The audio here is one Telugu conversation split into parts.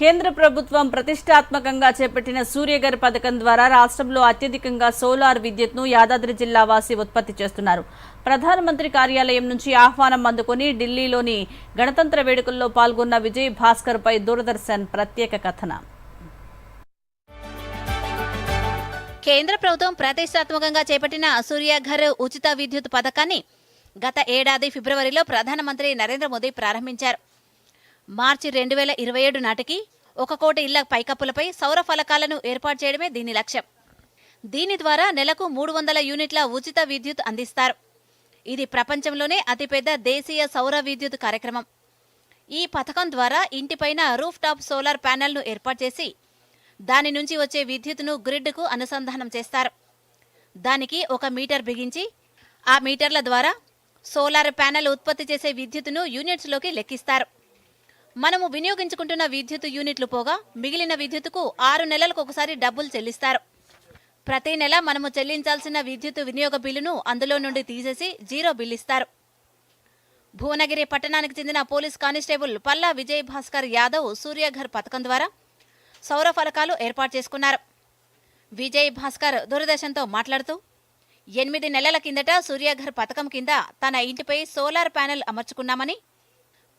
కేంద్ర ప్రభుత్వం ప్రతిష్టాత్మకంగా చేపట్టిన సూర్యగర్ పథకం ద్వారా రాష్ట్రంలో అత్యధికంగా సోలార్ విద్యుత్ను యాదాద్రి జిల్లా వాసి ఉత్పత్తి చేస్తున్నారు. ప్రధానమంత్రి కార్యాలయం నుంచి ఆహ్వానం అందుకుని ఢిల్లీలోని గణతంత్ర వేడుకల్లో పాల్గొన్న విజయ్ భాస్కర్ పై దూరదర్శన్ ప్రత్యేక కథనం. కేంద్ర ప్రభుత్వం ప్రతిష్టాత్మకంగా చేపట్టిన సూర్యఘర్ ఉచిత విద్యుత్ పథకాన్ని గత ఏడాది ఫిబ్రవరిలో ప్రధానమంత్రి నరేంద్ర మోదీ ప్రారంభించారు. మార్చి రెండు వేల ఇరవై ఏడు నాటికి ఒక కోటి ఇళ్ళ పైకప్పులపై సౌర ఫలకాలను ఏర్పాటు చేయడమే దీని లక్ష్యం. దీని ద్వారా నెలకు మూడు వందల యూనిట్ల ఉచిత విద్యుత్ అందిస్తారు. ఇది ప్రపంచంలోనే అతిపెద్ద దేశీయ సౌర విద్యుత్ కార్యక్రమం. ఈ పథకం ద్వారా ఇంటిపైన రూఫ్ టాప్ సోలార్ ప్యానెల్ను ఏర్పాటు చేసి దాని నుంచి వచ్చే విద్యుత్ను గ్రిడ్కు అనుసంధానం చేస్తారు. దానికి ఒక మీటర్ బిగించి ఆ మీటర్ల ద్వారా సోలార్ ప్యానెల్ ఉత్పత్తి చేసే విద్యుత్తును యూనిట్స్లోకి లెక్కిస్తారు. మనము వినియోగించుకుంటున్న విద్యుత్ యూనిట్లు పోగా మిగిలిన విద్యుత్కు ఆరు నెలలకు ఒకసారి డబ్బులు చెల్లిస్తారు. ప్రతి నెల మనము చెల్లించాల్సిన విద్యుత్ వినియోగ బిల్లును అందులో నుండి తీసేసి జీరో బిల్ ఇస్తారు. భువనగిరి పట్టణానికి చెందిన పోలీస్ కానిస్టేబుల్ పల్లా విజయ్ భాస్కర్ యాదవ్ సూర్యఘర్ పథకం ద్వారా సౌర ఫలకాలు ఏర్పాటు చేసుకున్నారు. విజయ్ భాస్కర్ దూరదర్శన్తో మాట్లాడుతూ ఎనిమిది నెలల కిందట సూర్యఘర్ పథకం కింద తన ఇంటిపై సోలార్ ప్యానెల్ అమర్చుకున్నామని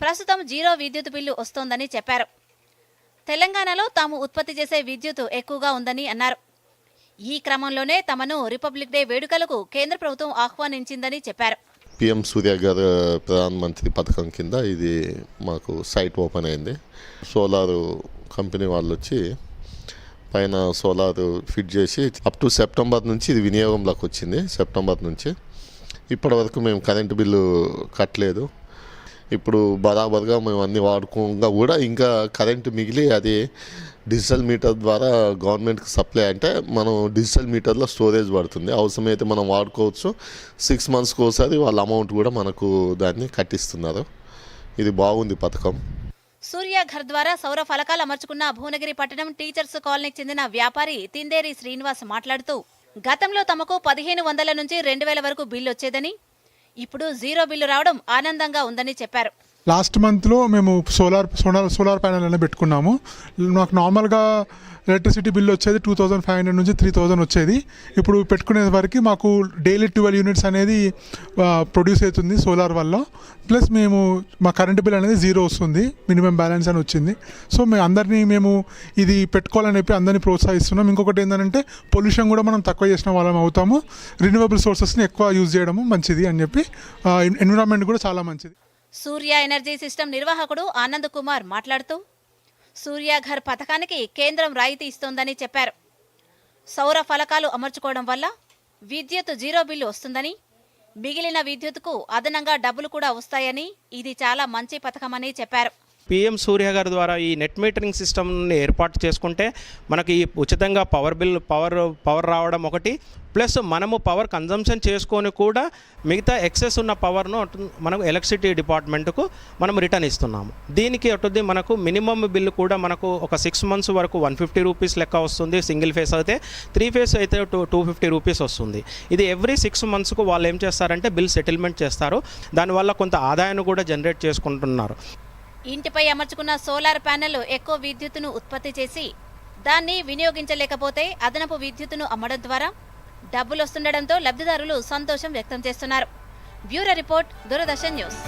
ప్రస్తుతం జీరో విద్యుత్ బిల్లు వస్తోందని చెప్పారు. తెలంగాణలో తాము ఉత్పత్తి చేసే విద్యుత్ ఎక్కువగా ఉందని అన్నారు. ఈ క్రమంలోనే తమను రిపబ్లిక్ డే వేడుకలకు కేంద్ర ప్రభుత్వం ఆహ్వానించిందని చెప్పారు. పిఎం సూర్య గారు ప్రధానమంత్రి పథకం కింద ఇది మాకు సైట్ ఓపెన్ అయింది. సోలార్ కంపెనీ వాళ్ళు వచ్చి పైన సోలార్ ఫిట్ చేసి అప్ టు సెప్టెంబర్ నుంచి ఇది వినియోగంలోకి వచ్చింది సెప్టెంబర్ నుంచి. ఇప్పటి వరకు మేము కరెంటు బిల్లు కట్టలేదు. ఇప్పుడు బరాబర్గా మేము అన్నీ వాడుకోగా కూడా ఇంకా కరెంటు మిగిలి అది డిజిటల్ మీటర్ ద్వారా గవర్నమెంట్కి సప్లై అంటే మనం డిజిటల్ మీటర్లో స్టోరేజ్ పడుతుంది. అవసరమైతే మనం వాడుకోవచ్చు. సిక్స్ మంత్స్కి ఒకసారి వాళ్ళ అమౌంట్ కూడా మనకు దాన్ని కట్టిస్తున్నారు. ఇది బాగుంది పథకం. సూర్యఘర్ ద్వారా సౌర ఫలకాలు అమర్చుకున్న భువనగిరి పట్టణం టీచర్స్ కాలనీకి చెందిన వ్యాపారి తిందేరి శ్రీనివాస్ మాట్లాడుతూ గతంలో తమకు పదిహేను వందల నుంచి రెండు వేల వరకు బిల్లు వచ్చేదని ఇప్పుడు జీరో బిల్లు రావడం ఆనందంగా ఉందని చెప్పారు లాస్ట్ మంత్లో మేము సోలార్ సోలార్ సోలార్ ప్యానెల్ అనేది పెట్టుకున్నాము. నాకు నార్మల్గా ఎలక్ట్రిసిటీ బిల్ వచ్చేది టూ థౌజండ్ ఫైవ్ హండ్రెడ్ నుంచి త్రీ థౌజండ్ వచ్చేది. ఇప్పుడు పెట్టుకునే వరకు మాకు డైలీ ట్వెల్వ్ యూనిట్స్ అనేది ప్రొడ్యూస్ అవుతుంది సోలార్ వల్ల. ప్లస్ మేము మా కరెంట్ బిల్ అనేది జీరో వస్తుంది మినిమం బ్యాలెన్స్ అని వచ్చింది. సో మేము అందరినీ మేము ఇది పెట్టుకోవాలని చెప్పి అందరినీ ప్రోత్సహిస్తున్నాం. ఇంకొకటి ఏంటంటే పొల్యూషన్ కూడా మనం తక్కువ చేసిన వాళ్ళం అవుతాము. రిన్యూవబుల్ సోర్సెస్ని ఎక్కువ యూజ్ చేయడము మంచిది అని చెప్పి ఎన్విరాన్మెంట్ కూడా చాలా మంచిది. సూర్య ఎనర్జీ సిస్టమ్ నిర్వాహకుడు ఆనంద్ కుమార్ మాట్లాడుతూ సూర్యఘర్ పథకానికి కేంద్రం రాయితీ ఇస్తోందని చెప్పారు. సౌర ఫలకాలు అమర్చుకోవడం వల్ల విద్యుత్ జీరో బిల్లు వస్తుందని మిగిలిన విద్యుత్కు అదనంగా డబ్బులు కూడా వస్తాయని ఇది చాలా మంచి పథకమని చెప్పారు. పిఎం సూర్య గారి ద్వారా ఈ నెట్ మీటరింగ్ సిస్టమ్ని ఏర్పాటు చేసుకుంటే మనకి ఉచితంగా పవర్ బిల్ పవర్ పవర్ రావడం ఒకటి. ప్లస్ మనము పవర్ కన్జంప్షన్ చేసుకొని కూడా మిగతా ఎక్సెస్ ఉన్న పవర్ను మనకు ఎలక్ట్రిసిటీ డిపార్ట్మెంట్కు మనం రిటర్న్ ఇస్తున్నాము. దీనికి అటుది మనకు మినిమం బిల్లు కూడా మనకు ఒక సిక్స్ మంత్స్ వరకు వన్ ఫిఫ్టీ రూపీస్ లెక్క వస్తుంది. సింగిల్ ఫేస్ అయితే త్రీ ఫేస్ అయితే టూ టూ ఫిఫ్టీ రూపీస్ వస్తుంది. ఇది ఎవ్రీ సిక్స్ మంత్స్కు వాళ్ళు ఏం చేస్తారంటే బిల్ సెటిల్మెంట్ చేస్తారు. దానివల్ల కొంత ఆదాయాన్ని కూడా జనరేట్ చేసుకుంటున్నారు. ఇంటిపై అమర్చుకున్న సోలార్ ప్యానెల్ ఎక్కువ విద్యుత్తును ఉత్పత్తి చేసి దాన్ని వినియోగించలేకపోతే అదనపు విద్యుత్తును అమ్మడం ద్వారా డబ్బులొస్తుండడంతో లబ్ధిదారులు సంతోషం వ్యక్తం చేస్తున్నారు. Bureau report Doordarshan news.